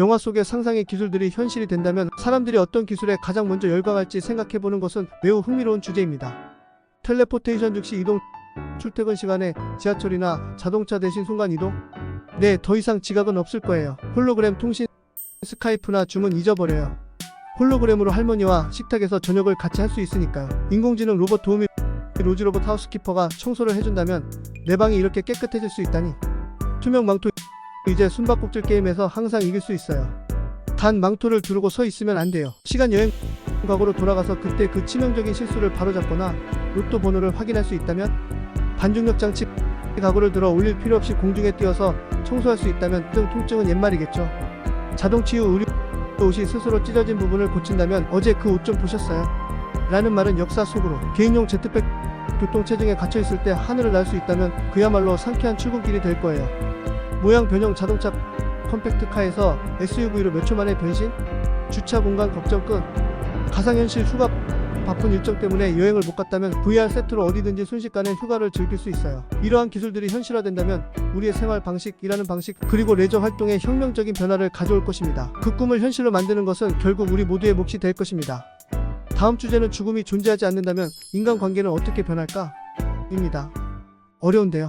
영화 속의 상상의 기술들이 현실이 된다면 사람들이 어떤 기술에 가장 먼저 열광할지 생각해보는 것은 매우 흥미로운 주제입니다. 텔레포테이션 즉시 이동, 출퇴근 시간에 지하철이나 자동차 대신 순간 이동? 네, 더 이상 지각은 없을 거예요. 홀로그램 통신, 스카이프나 줌은 잊어버려요. 홀로그램으로 할머니와 식탁에서 저녁을 같이 할 수 있으니까요. 인공지능 로봇 도우미 로즈로봇 하우스키퍼가 청소를 해준다면 내 방이 이렇게 깨끗해질 수 있다니. 투명 망토 이제 숨바꼭질 게임에서 항상 이길 수 있어요. 단 망토를 두르고 서 있으면 안 돼요. 시간 여행 과거로 돌아가서 그때 그 치명적인 실수를 바로잡거나 로또 번호를 확인할 수 있다면 반중력 장치 가구를 들어 올릴 필요 없이 공중에 띄어서 청소할 수 있다면 등 통증은 옛말이겠죠. 자동 치유 의류 옷이 스스로 찢어진 부분을 고친다면 어제 그 옷 좀 보셨어요? 라는 말은 역사 속으로 개인용 제트팩 교통체증에 갇혀있을 때 하늘을 날 수 있다면 그야말로 상쾌한 출근길이 될 거예요. 모양 변형 자동차 컴팩트카에서 SUV로 몇 초 만에 변신? 주차 공간 걱정 끝. 가상현실 휴가 바쁜 일정 때문에 여행을 못 갔다면 VR 세트로 어디든지 순식간에 휴가를 즐길 수 있어요. 이러한 기술들이 현실화된다면 우리의 생활 방식, 일하는 방식, 그리고 레저 활동에 혁명적인 변화를 가져올 것입니다. 그 꿈을 현실로 만드는 것은 결국 우리 모두의 몫이 될 것입니다. 다음 주제는 죽음이 존재하지 않는다면 인간관계는 어떻게 변할까? 입니다. 어려운데요.